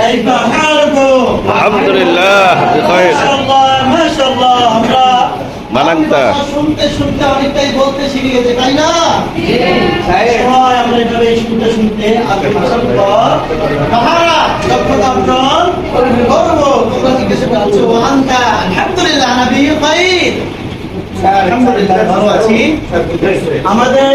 كيف حالكم؟ الحمد لله بخير ما شاء الله ما شاء الله আমরা মানাংতা শুনতে শুনতে অনেকটাই বলতে শিখে গেছে তাই না সবাই আমরা এভাবে শুনতে শুনতে আগে ভাষার পর তাহারা দক্ষতা অর্জন করবো তোমরা জিজ্ঞাসা করছো আন্তা আলহামদুলিল্লাহ নবী খাইর আলহামদুলিল্লাহ ভালো আছি আমাদের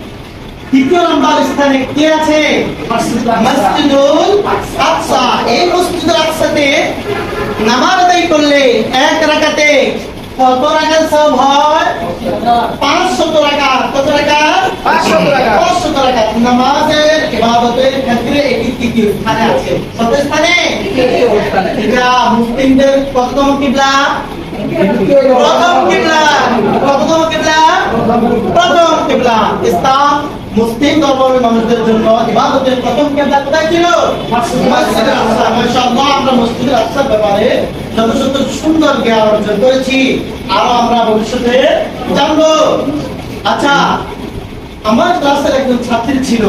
দ্বিতীয় নম্বর স্থানে কে আছে? মসজিদুল আকসা। এই মসজিদুল আকসাতে নামাজ আদায় করলে এক রাকাতে কত রাকাত সব হয়? পাঁচশত রাকাত। কত রাকাত? পাঁচশত রাকাত। পাঁচশত রাকাত। নামাজের ইবাদতের ক্ষেত্রে এটি তৃতীয় স্থানে আছে। কত স্থানে? এটা মুসলিমদের প্রথম কিবলা। প্রথম কিবলা প্রথম কিবলা প্রথম কিবলা। ইসলাম, মুসলিম ধর্মের মানুষদের জন্য ইবাদতের প্রথম কোথায় ছিল? মাশাআল্লাহ আমরা ব্যাপারে যথেষ্ট সুন্দর জ্ঞান অর্জন করেছি। আরও আমরা ভবিষ্যতে জানব। আচ্ছা আমার ক্লাসের একজন ছাত্রী ছিল।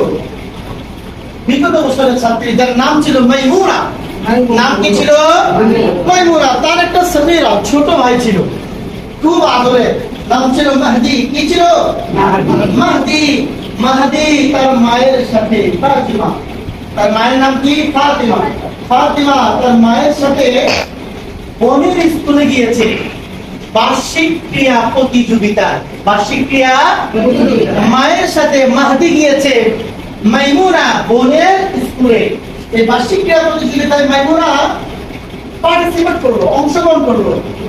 বিগত বছরের ছাত্রী, যার নাম ছিল মাইমুনা। নাম কি ছিল? মাইমুনা তার একটা সমিরা ছোট ভাই ছিল। খুব আদরে। নাম ছিল মাহদি। কি ছিল? মাহদি। মাহদি। তার মায়ের সাথে ফাতিমা। তার মায়ের নাম কি? ফাতিমা। ফাতিমা তার মায়ের সাথে বোনের স্কুলে গিয়েছে। বার্ষিক ক্রিয়া প্রতিযোগিতা। বার্ষিক ক্রিয়া মায়ের সাথে মাহদি গিয়েছে। মাইমুনা বোনের স্কুলে। এই বার্ষিক প্রতিযোগিতায় মাইমুনা পার্টিসিপেট করল অংশগ্রহণ করল।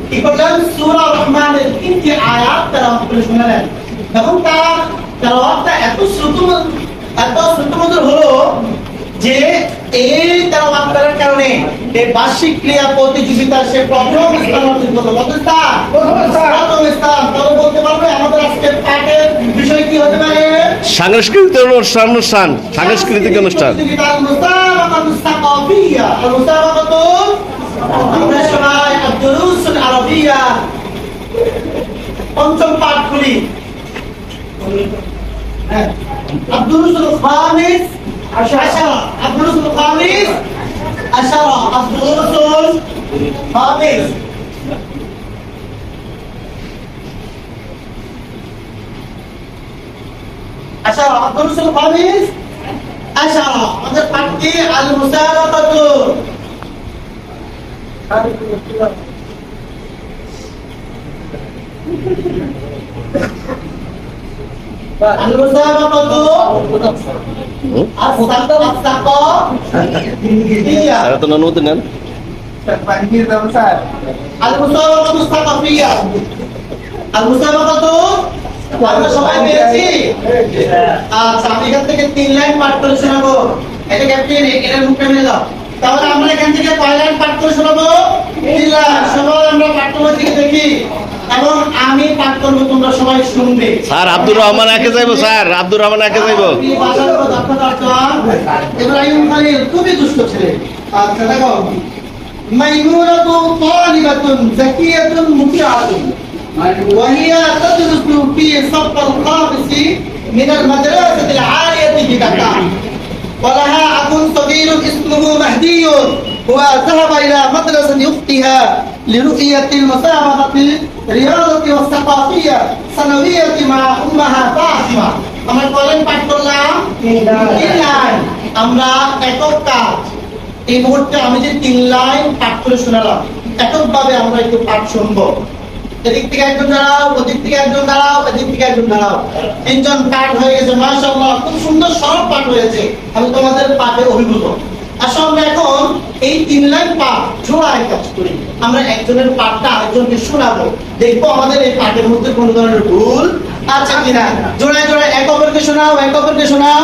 কি করলেন সূরা রহমানের তিনটি আয়াত তারা শোনালেন এবং তার তেলাওয়াতটা এত শ্রুত এত শ্রুতমধুর হলো যে এই তেলাওয়াত করার কারণে এই বার্ষিক ক্রিয়া প্রতিযোগিতা সে প্রথম স্থান অর্জন করল। কত স্থান? প্রথম স্থান। তবে বলতে পারবে আমাদের আজকের পাঠের বিষয় কি হতে পারে? সাংস্কৃতিক অনুষ্ঠান অনুষ্ঠান সাংস্কৃতিক অনুষ্ঠান المسابقة الثقافية المسابقة আমরা সবাই الدروس العربية পঞ্চম পাঠ খুলি হ্যাঁ। الدروس الخامس عشرة الدروس الخامس عشرة الدروس الخامس عشرة الدروس الخامس عشرة আমাদের পাঠটি আল মুসাবাকাতু আল মুসাবাকাতু আস-সাকা আস-সাকা ইয়া স্যার তো অনুমতি নেন আল মুসাবাকাতু সাকাফিয়া আল মুসাবাকাতু আমরা সবাই পেয়েছি? আচ্ছা আমি এখান থেকে তিন লাইন পাঠ করে শোনাবো। এটা ক্যাপ্টেন এটার মুখে মেলে দাও। তাহলে আমরা এখান থেকে কয় লাইন পাঠ করে শোনাবো? তিন লাইন। সবাই আমরা পাঠ্যবই থেকে দেখি। এবং আমি পাঠ করব তোমরা সবাই শুনবে। স্যার আব্দুর রহমান একে যাইবো স্যার। আব্দুর রহমান একে যাইবো। ইব্রাহিম খালিল খুবই দুষ্ট ছিলেন আচ্ছা দেখো। মাইমুনাতু তালিবাতুন জাকিয়াতুন وهي تدرس في الصف الخامس من المدرسة العالية بكفاء ولها أخ صغير اسمه مهدي هو ذهب إلى مدرسة أختها لرؤية المسابقة الرياضة والثقافية سنوية مع أمها فاطمة আমরা কলেন পাঠ করলাম তিন লাইন আমরা একক কাজ এই মুহূর্তে আমি যে তিন লাইন পাঠ করে শোনালাম এককভাবে আমরা একটু পাঠ শুনবো এদিক থেকে একজন দাঁড়াও, ওদিক থেকে একজন দাঁড়াও, এদিক থেকে একজন দাঁড়াও। তিনজন পাঠ হয়ে গেছে, মাশাআল্লাহ, খুব সুন্দর সরব পাঠ হয়েছে। আমি তোমাদের পাঠে অভিভূত আসলে এখন এই তিন লাইন পাঠ জোড়ায় কাজ করি। আমরা একজনের পাঠটা আরেকজনকে শোনাবো। দেখব আমাদের এই পাঠের মধ্যে কোনো ধরনের ভুল আছে কিনা। জোড়ায় জোড়ায় এক অপরকে শোনাও, এক অপরকে শোনাও।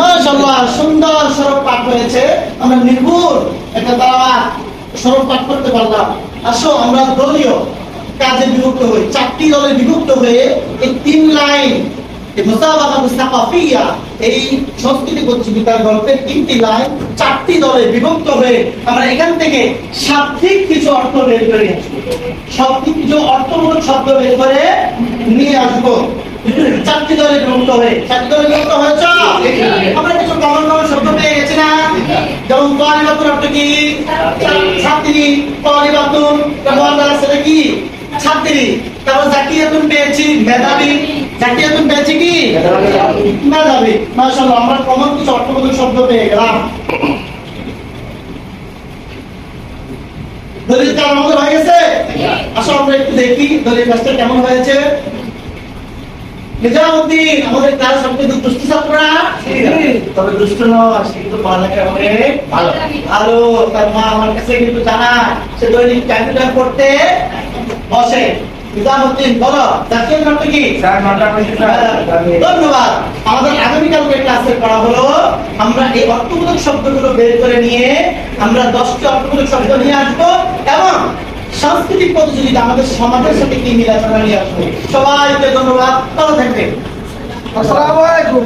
মাশাআল্লাহ, সুন্দর সরব পাঠ হয়েছে। আমরা নির্ভুল। একটা দাওয়াত সরব পাঠ করতে পারলাম। আসো, আমরা দলীয়। কাজে বিভক্ত হই চারটি দলে বিভক্ত হয়ে এই তিন লাইন, এই সংস্কৃতি প্রতিযোগিতার গল্পের তিনটি লাইন, চারটি দলে বিভক্ত হয়ে আমরা এখান থেকে শাব্দিক কিছু অর্থ বের করে শাব্দিক কিছু অর্থমূলক শব্দ বের করে নিয়ে আসব। চারটি দলে বিভক্ত হয়ে, চারটি দলে বিভক্ত হয়েছ? আমরা কিছু কমন কমন শব্দ পেয়ে গেছি না? যেমন তলিবাতুর অর্থ কি? ছাত্রী তলিবাতুন সেটা কি? ছাত্রী তারপর জাকিয়াতুন পেয়েছি মেধাবী। জাকিয়াতুন পেয়েছি কি? মেধাবী। মাশাআল্লাহ আমরা কমন কিছু অর্থবোধক শব্দ পেয়ে গেলাম। দলিল আমাদের হয়ে গেছে? আমরা একটু দেখি দলিল কাজটা কেমন হয়েছে। নিজামুদ্দিন আমাদের ক্লাস সবচেয়ে দুষ্ট ছাত্ররা। তবে দুষ্ট নয় সে কিন্তু পড়ালেখা করে ভালো। ভালো তার মা আমার কাছে কিন্তু জানা সে দৈনিক ক্যালকুলেটর করতে বসে। নিজামুদ্দিন বলো জাতীয় নাম কি? ধন্যবাদ। আমাদের আগামীকালকে ক্লাসে পড়া হলো আমরা এই অর্থবোধক শব্দগুলো বের করে নিয়ে আমরা দশটি অর্থবোধক শব্দ নিয়ে আসব এবং সাংস্কৃতিক প্রতিযোগিতা আমাদের সমাজের সাথে কি মিলে আমরা নিয়ে আসব। সবাইকে ধন্যবাদ। ভালো থাকবেন। আসসালামু আলাইকুম।